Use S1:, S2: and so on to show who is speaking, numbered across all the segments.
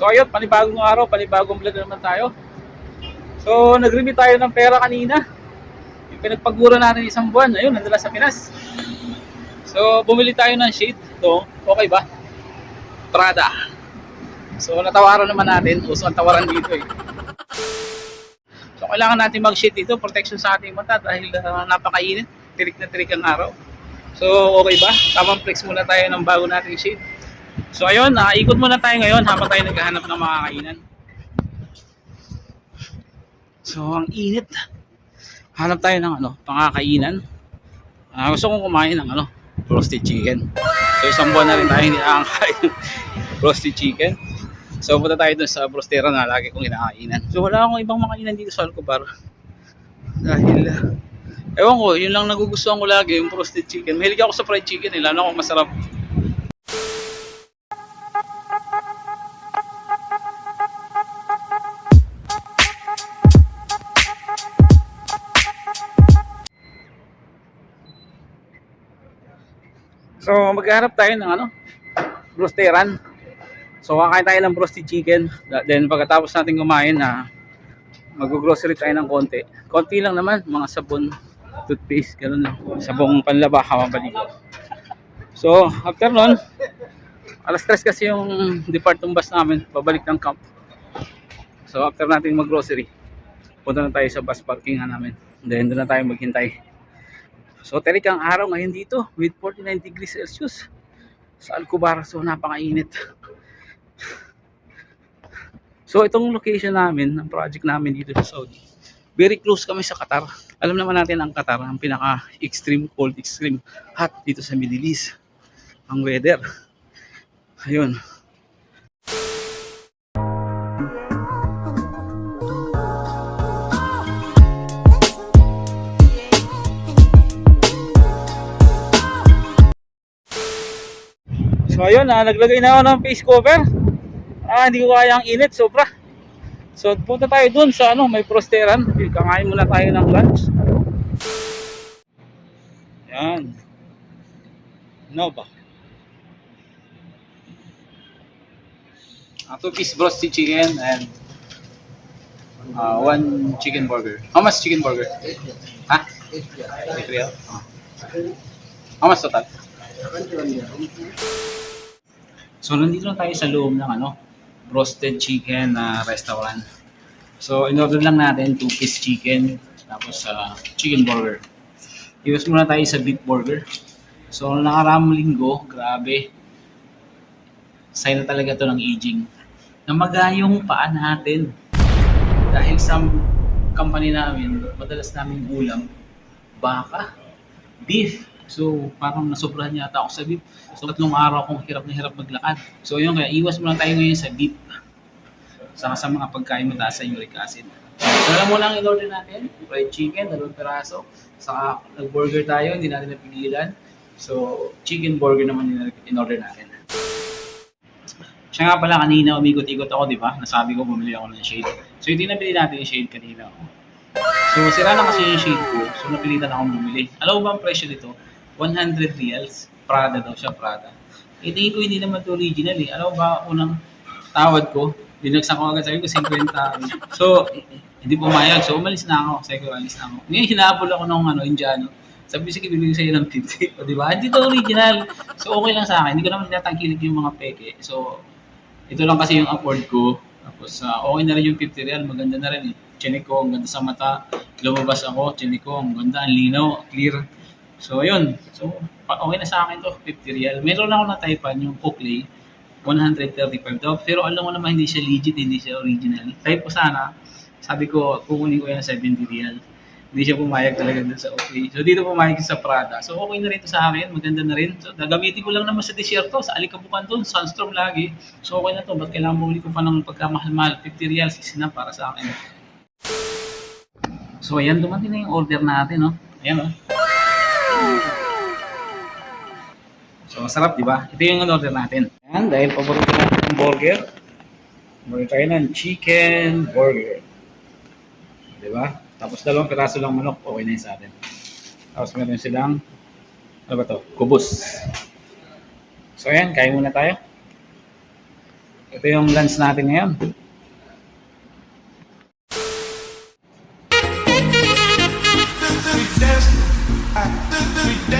S1: So ayun, panibagong araw, panibagong vlog na naman tayo. So nag-review tayo ng pera kanina. Yung pinagpagura natin isang buwan, ayun, nandala sa Pinas. So bumili tayo ng sheet. Ito, okay ba? Prada. So natawaran naman natin, uso ang tawaran dito eh. So kailangan natin mag-sheet dito, protection sa ating mata dahil uh, napakainit, tirik na tirik ang araw. So okay ba? Tamang flex muna tayo ng bago nating sheet. So ayun, uh, ikot muna tayo ngayon habang tayo naghahanap ng mga kainan. So ang init. Hanap tayo ng ano, pangakainan. Ah, gusto kong kumain ng ano, roasted chicken. So isang buwan na rin tayo hindi nakakain roasted chicken. So punta tayo dun sa brostera na lagi kong inakainan. So wala akong ibang makainan dito sa Alcobar. Dahil ah, ewan ko, yun lang nagugustuhan ko lagi, yung roasted chicken. Mahilig ako sa fried chicken, eh, lalo kung masarap. So, maghahanap tayo ng ano, brosteran. So, kakain tayo ng roasted chicken. Then, pagkatapos natin kumain na mag-grocery tayo ng konti. Konti lang naman, mga sabon, toothpaste, gano'n lang. Sabong panlaba, hawang baligo. So, after nun, alas 3 kasi yung depart ng bus namin, pabalik ng camp. So, after natin mag-grocery, punta na tayo sa bus parking namin. Then, doon na tayo maghintay. So, terik ang araw ngayon dito with 49 degrees Celsius sa Alcobar. So, napakainit. So, itong location namin, ang project namin dito sa Saudi, very close kami sa Qatar. Alam naman natin ang Qatar, ang pinaka-extreme cold, extreme hot dito sa Middle East. Ang weather. Ayun. So ayun, ah, naglagay na ako ng face cover. Ah, hindi ko kaya ang init, sobra. So punta tayo dun sa ano, may prosteran. Kakain muna tayo ng lunch. Yan. Ba? Ah, two piece roasted chicken and uh, one chicken burger. How much chicken burger? Ha? Real? Ah. How much total? So, nandito na tayo sa loob ng ano, roasted chicken na restaurant. So, in-order lang natin two-piece chicken, tapos sa chicken burger. Iwas muna tayo sa beef burger. So, nakaramang linggo, grabe. Sign na talaga to ng aging. Namaga yung paa natin. Dahil sa company namin, madalas namin ulam, baka, beef. So, parang nasobrahan yata ako sa beef. So, tatlong araw akong hirap na hirap maglakad. So, yun, kaya iwas muna tayo ngayon sa beef. Saka sa mga pagkain mataas sa uric acid. So, alam mo lang in-order natin, fried chicken, dalawang peraso. Saka nag-burger tayo, hindi natin napigilan. So, chicken burger naman yung in-order natin. Siya nga pala kanina umikot-ikot ako, di ba? Nasabi ko bumili ako ng shade. So, hindi nabili natin yung shade kanina. So, sira na kasi yung shade ko. So, napilitan akong bumili. Alam mo ba ang presyo nito? 100 reals. Prada daw siya, Prada. Eh, tingin ko hindi naman to original eh. Alam ba, unang tawad ko, binagsak ko agad sabi ko 50. So, hindi pumayag. So, umalis na ako. Sabi ko, alis na ako. Ngayon, hinabol ako ng ano, Indiano. Sabi, sige, bibigyan sa'yo ng 50. O, di ba? Hindi to original. So, okay lang sa akin. Hindi ko naman tinatangkilik yung mga peke. So, ito lang kasi yung afford ko. Tapos, ah, okay na rin yung 50 real. Maganda na rin eh. Chinik ko, ang ganda sa mata. Lumabas ako, chinik ko, ang ganda, ang linaw, clear. So, ayun. So, okay na sa akin to, 50 real. Meron ako na typean yung Oakley, 135 daw. Pero alam mo naman, hindi siya legit, hindi siya original. Type ko sana, sabi ko, kukunin ko yan 70 real. Hindi siya pumayag talaga dun sa Oakley. So, dito pumayag sa Prada. So, okay na rin to sa akin. Maganda na rin. So, gagamitin ko lang naman sa desierto, sa alikabukan to, sunstorm lagi. So, okay na to. Ba't kailangan bumili ko pa ng pagkamahal-mahal? 50 real, is enough para sa akin. So, ayan, dumating na yung order natin, no? Ayan, no? So, masarap, di ba? Ito yung order natin. Ayan, dahil paborito natin yung burger. Order tayo ng chicken burger. Di ba? Tapos dalawang piraso lang manok, okay na yun sa atin. Tapos meron silang, ano ba to? Kubos. So, ayan, kain muna tayo. Ito yung lunch natin ngayon.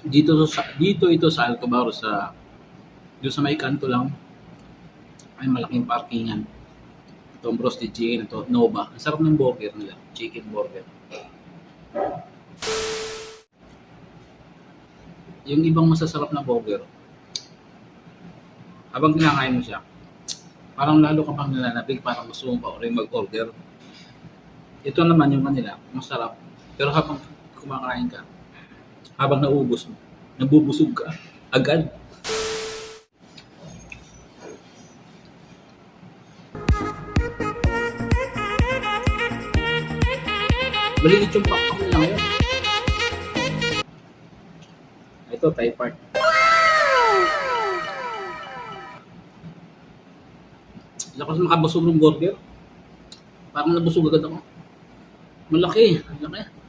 S1: Dito to sa dito ito sa Alcobar sa doon sa may kanto lang ay malaking parkingan. Itong roasted chicken ito, Nova. Ang sarap ng burger nila, chicken burger. Yung ibang masasarap na burger, habang kinakain mo siya, parang lalo ka pang nilalapig, parang gusto mo pa rin mag-order. Ito naman yung kanila, masarap. Pero habang kumakain ka, habang naubos mo, nabubusog ka agad. Malilit yung pakpak nila ngayon. Ito, Thai part. Lakas makabusog ng burger. Parang nabusog agad ako. Malaki, malaki.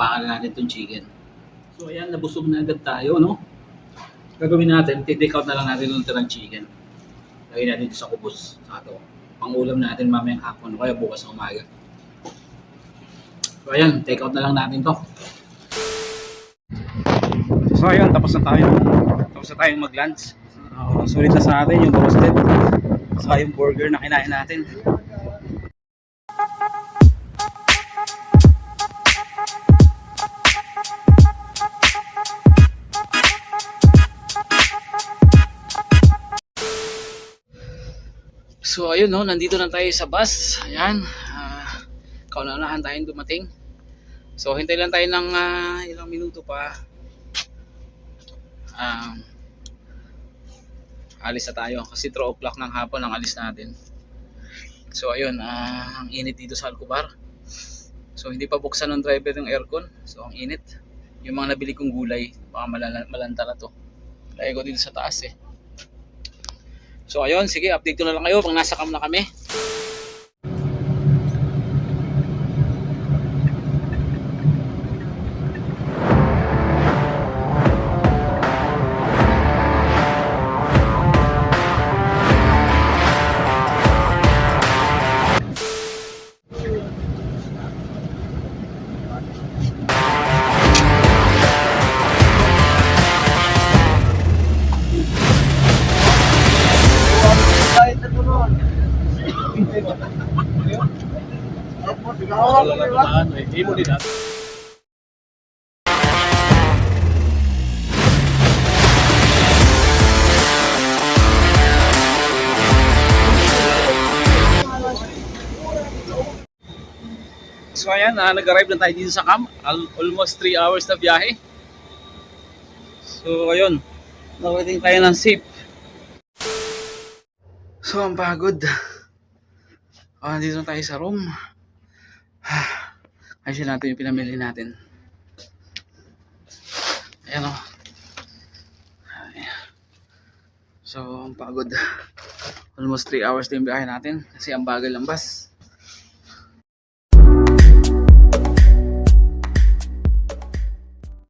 S1: Tupakan na natin itong chicken. So ayan, nabusog na agad tayo, no? Gagawin natin, take out na lang natin yung tirang chicken. Lagay natin sa kubos. Sa ito. Pangulam natin mamayang hapon kaya bukas sa umaga. So ayan, take out na lang natin to. So ayun, tapos na tayo. Tapos na tayong mag-lunch. Uh, sulit na sa atin yung roasted. Saka yung burger na kinain natin. So ayun no, nandito na tayo sa bus. Ayan. Uh, kaunaunahan tayong dumating. So hintay lang tayo ng ah, ilang minuto pa. Um, alis na tayo kasi 3 o'clock ng hapon ang alis natin. So ayun, ah, ang init dito sa Alcobar. So hindi pa buksan ng driver yung aircon. So ang init. Yung mga nabili kong gulay, baka malala- malanta na to. Lagay ko dito sa taas eh. So ayun, sige, update ko na lang kayo pag nasa cam na kami. So ayan, ah, nag-arrive na tayo dito sa camp. Al- almost 3 hours na biyahe. So ayun, nakarating tayo ng safe. So ang pagod. Ah, dito na tayo sa room. Ayusin natin yung pinamili natin. Ayan o. Ay. So, ang pagod. Almost 3 hours yung biyahe natin kasi ang bagal ng bus.